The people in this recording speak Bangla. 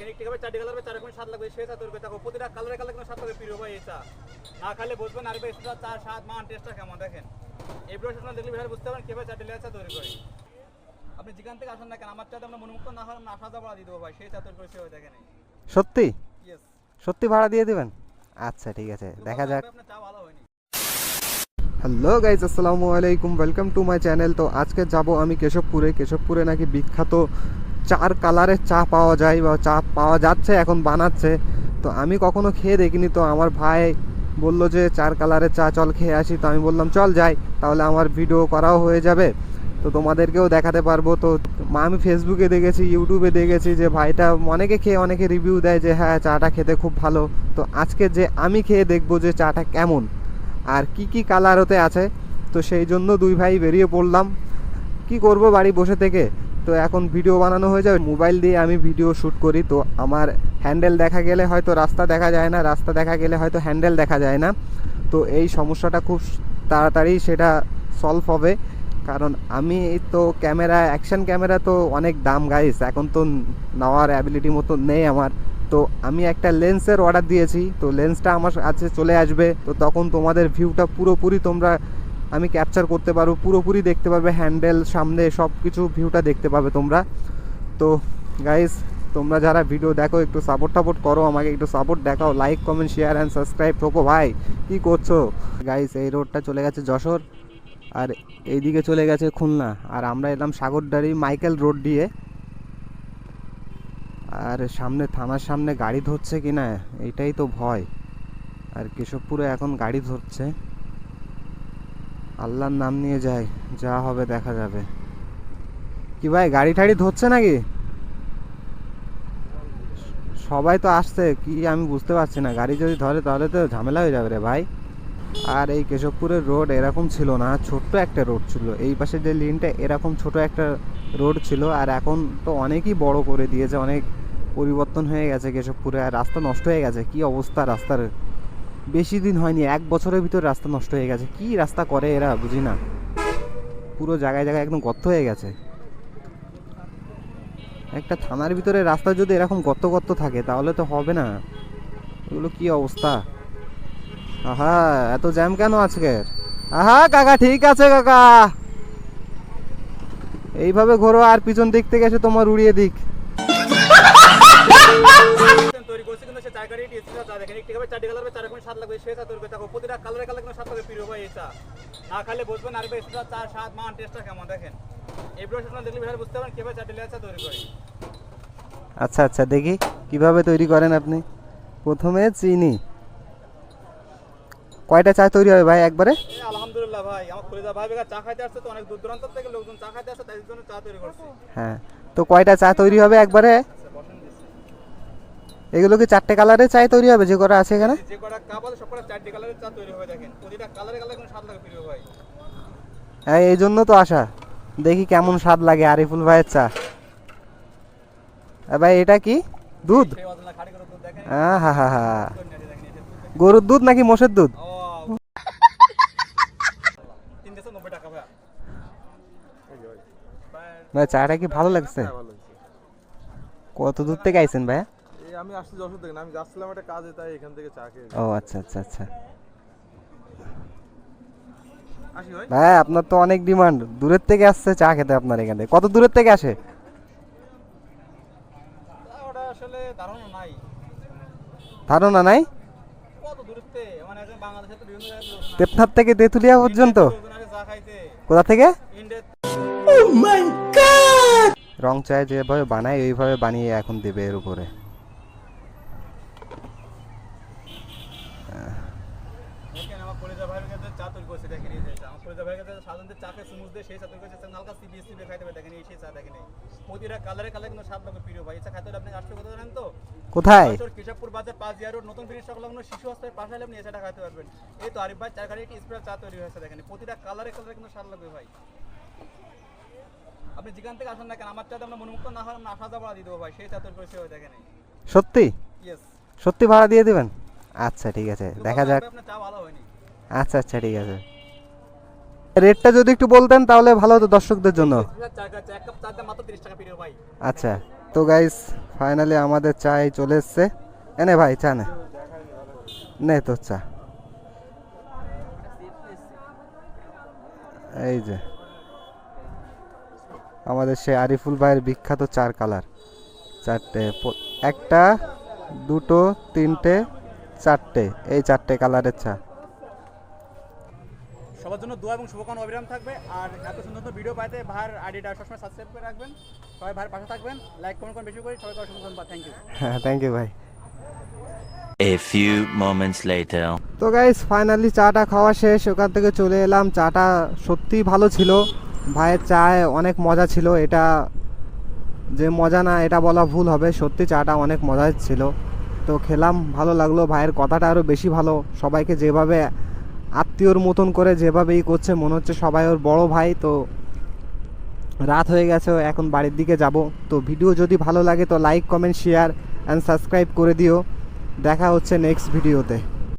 দেখেন একটি চারটি কালার চার রকমের স্বাদ লাগবে সে চা তৈরি থাকো প্রতিটা কালারে কালার কিন্তু স্বাদ লাগবে প্রিয় ভাই এই চা না খালে বুঝবেন আর ভাই চা স্বাদ মান টেস্টটা কেমন দেখেন। এই প্রশ্ন দেখলে বিহার বুঝতে পারেন কীভাবে চারটি লেয়ার চা তৈরি করি। আপনি যেখান থেকে আসেন না কেন আমার চাতে আমরা মনোমুক্ত না হলে আমরা আসা যাওয়া দিয়ে দেবো ভাই সেই চা তৈরি করে দেখেন সত্যি? সত্যি ভাড়া দিয়ে দেবেন? আচ্ছা ঠিক আছে দেখা যাক। আপনার চা ভালো হয়নি। হ্যালো গাইজ আসসালামু আলাইকুম ওয়েলকাম টু মাই চ্যানেল। তো আজকে যাব আমি কেশবপুরে। কেশবপুরে নাকি বিখ্যাত চার কালারের চা পাওয়া যায় বা চা পাওয়া যাচ্ছে, এখন বানাচ্ছে। তো আমি কখনো খেয়ে দেখিনি, তো আমার ভাই বলল যে চার কালারের চা চল খেয়ে আসি। তো আমি বললাম, চল যাই, তাহলে আমার ভিডিও করাও হয়ে যাবে। তো তোমাদেরকেও দেখাতে পারব। তো আমি ফেসবুকে দেখেছি ইউটিউবে দেখেছি যে ভাইটা অনেকে খেয়ে, অনেকে রিভিউ দেয় যে হ্যাঁ চাটা খেতে খুব ভালো। তো আজকে যে আমি খেয়ে দেখব যে চাটা কেমন, আর কি কি কালার হতে আছে, তো সেই জন্য দুই ভাই বেরিয়ে পড়লাম। কি করব বাড়ি বসে থেকে? তো এখন ভিডিও বানানো হয়ে যাবে। মোবাইল দিয়ে আমি ভিডিও শ্যুট করি। তো আমার হ্যান্ডেল দেখা গেলে হয়তো রাস্তা দেখা যায় না, রাস্তা দেখা গেলে হয়তো হ্যান্ডেল দেখা যায় না। তো এই সমস্যাটা খুব তাড়াতাড়ি সেটা সলভ হবে। কারণ আমি তো ক্যামেরা অ্যাকশন ক্যামেরা তো অনেক দাম গাইস এখন তো নেওয়ার অ্যাবিলিটি মতো নেই আমার। তো আমি একটা লেন্সের অর্ডার দিয়েছি। তো লেন্সটা আমার কাছে চলে আসবে। তো তখন তোমাদের ভিউটা পুরোপুরি তোমরা আমি ক্যাপচার করতে পারব, পুরোপুরি দেখতে পারবে হ্যান্ডেল সামনে সব কিছু ভিউটা দেখতে পাবে তোমরা। তো গাইস তোমরা যারা ভিডিও দেখো, একটু সাপোর্ট টাপোর্ট করো আমাকে, একটু সাপোর্ট দেখাও like comment share and subscribe ঠোকো ভাই, কি করছ? গাইস এই রোডটা চলে গেছে যশোর, আর এইদিকে চলে গেছে খুলনা, আর আমরা এলাম সাগরদাড়ি, মাইকেল রোড দিয়ে। আর সামনে, থানার সামনে গাড়ি ধরছে কি না এইটাই তো ভয়। আর কেশবপুরে এখন গাড়ি ধরছে। আল্লাহর নাম নিয়ে যায় যা হবে দেখা যাবে। কি ভাই, গাড়ি টাড়ি ধরছে নাকি? সবাই তো আসছে, কি আমি বুঝতে পারছি না। গাড়ি যদি ধরে, তাহলে তো ঝামেলা হয়ে যাবে রে ভাই। আর এই কেশবপুরের রোড এরকম ছিল না, ছোট্ট একটা রোড ছিল। এই পাশে যে লিনটা এরকম ছোট একটা রোড ছিল। আর এখন তো অনেকই বড় করে দিয়েছে, অনেক পরিবর্তন হয়ে গেছে কেশবপুরে। আর রাস্তা নষ্ট হয়ে গেছে, কি অবস্থা রাস্তার? বেশি দিন হয়নি, এক বছরের ভিতর রাস্তা নষ্ট হয়ে গেছে। কি রাস্তা করে এরা, বুঝি না। পুরো জায়গায় জায়গায় একদম গর্ত হয়ে গেছে। একটা থানার ভিতরে রাস্তা যদি এরকম গর্ত গর্ত থাকে, তাহলে তো হবে না। এগুলো কি অবস্থা? আহা, এত জ্যাম কেন আজকের? আহা, কাকা, ঠিক আছে কাকা। এইভাবে ঘোরো, আর পিছন দিক থেকে এসে তোমার উড়িয়ে দিক। তৈরি করছে কিন্তু সে চার গাড়ি টেস্টি চা দেখেন একটি হবে চারটি কালার হবে চার স্বাদ লাগবে সে চা তৈরি করে থাকো। প্রতিটা কালারে কালার কিন্তু স্বাদ লাগবে প্রিয় ভাই এই চা না খালে বুঝবেন আর চা স্বাদ মান টেস্টটা কেমন দেখেন। এই প্রশ্ন দেখলে বিহার বুঝতে পারেন কীভাবে চারটি লেয়ার চা তৈরি করি। আচ্ছা আচ্ছা দেখি কীভাবে তৈরি করেন আপনি। প্রথমে চিনি। কয়টা চা তৈরি হবে ভাই একবারে? আলহামদুলিল্লাহ ভাই আমার ভাই বেকার চা খাইতে আসছে তো অনেক দূর দূরান্ত থেকে লোকজন চা খাইতে আসছে তাদের জন্য চা তৈরি করছি। হ্যাঁ তো কয়টা চা তৈরি হবে একবারে। এগুলো কি চারটে কালারের চাই তৈরি হবে? যে করা আছে এখানে? যে কটা কাপ আছে সব কটা চারটি কালারের চা তৈরি হবে দেখেন। প্রতিটা কালারে কালারে স্বাদ লাগে প্রিয় ভাই। হ্যাঁ এই জন্য তো আসা দেখি কেমন স্বাদ লাগে আরিফুল ভাইয়ের চা। এ ভাই এটা কি? দুধ? হ্যাঁ হা হা হা। গরুর দুধ নাকি মোষের দুধ? ভাই ভাই চাটা কি ভালো লাগছে? কত দূর থেকে আইছেন ভাই এই আমি আসছি যশোর থেকে না আমি যাচ্ছিলাম একটা কাজে তাই এখান থেকে চা খেয়ে ও আচ্ছা আচ্ছা আচ্ছা। ভাই? আপনার তো অনেক ডিমান্ড দূরের থেকে আসছে চা খেতে আপনার এখান। কত দূরের থেকে আসে? তা ওটা আসলে ধারণা নাই। ধারণা নাই? কত দূরত্বে? মানে একজন বাংলাদেশে তো বিভিন্ন জায়গায় লোক না। দেবনাথ থেকে তেঁতুলিয়া পর্যন্ত? চা কোথা থেকে? ইন্ডিয়া রং চায় যেভাবে বানায় ওইভাবে বানিয়ে এখন দেবে এর উপরে দেখেন আমার কলেজা ভাইয়ের কাছে চা তৈরি করছে দেখেন এই যে চা। আমার কলেজা ভাইয়ের কাছে সাধারণত চা সুমুজ দিয়ে সেই চা তৈরি করছে হালকা সিবিএস খাইতে হবে সেই চা দেখেন প্রতিটা কালারে কালারে কিন্তু স্বাদ লাগবে প্রিয় ভাই। চা খাইতে আপনি আসতে কথা জানেন তো? কোথায়? কেশবপুর বাজার পাঁচ ইয়ার রোড নতুন ব্রিজ সংলগ্ন শিশু হস্তের পাশে আপনি এই খাইতে পারবেন। এই তো আরিফ ভাই চার গাড়ি স্প্রে চা তৈরি হয়েছে দেখেন প্রতিটা কালারে কালারে কিন্তু স্বাদ লাগবে ভাই। আপনি যেখান থেকে আসেন না কেন আমার চাতে আমরা মনোমুক্ত না হলে আমরা আসা যাওয়া দিয়ে দেবো ভাই সেই চা তৈরি করেছে ওই দেখেন সত্যি? সত্যি ভাড়া দিয়ে দেবেন? আচ্ছা ঠিক আছে দেখা যাক। আপনার চা ভালো হয়নি। আচ্ছা আচ্ছা ঠিক আছে। রেটটা যদি একটু বলতেন তাহলে ভালো হতো দর্শকদের জন্য। আচ্ছা তো গাইস ফাইনালি আমাদের চা এই চলে এসছে। এনে ভাই, চা নে। নে তোর চা। এই যে, আমাদের সেই আরিফুল ভাইয়ের বিখ্যাত চার কালার। চারটে একটা, দুটো, তিনটে, চারটে। এই চারটে কালারের চা। সবার জন্য দোয়া এবং শুভকামনা অবিরাম থাকবে। আর এত সুন্দর সুন্দর ভিডিও পাইতে ভাইয়ের আইডিটা সবসময় সাবস্ক্রাইব করে রাখবেন। সবাই ভাইয়ের পাশে থাকবেন। লাইক কমেন্ট করেন বেশি করে সবাইকে অসংখ্য ধন্যবাদ। থ্যাংক ইউ হ্যাঁ থ্যাংক ইউ ভাই। A few moments later. তো গাইস ফাইনালি চাটা খাওয়া শেষ। ওখান থেকে চলে এলাম। চাটা সত্যিই ভালো ছিল। ভাইয়ের চায় অনেক মজা ছিল। এটা যে মজা না এটা বলা ভুল হবে। সত্যি চাটা অনেক মজার ছিল। তো খেলাম ভালো লাগল। ভাইয়ের কথাটা আরও বেশি ভালো। সবাইকে যেভাবে আত্মীয়র মতন করে যেভাবেই করছে, মনে হচ্ছে সবাই ওর বড় ভাই। তো রাত হয়ে গেছে, এখন বাড়ির দিকে যাব। তো ভিডিও যদি ভালো লাগে তো like comment share and subscribe করে দিও। দেখা হচ্ছে নেক্সট ভিডিওতে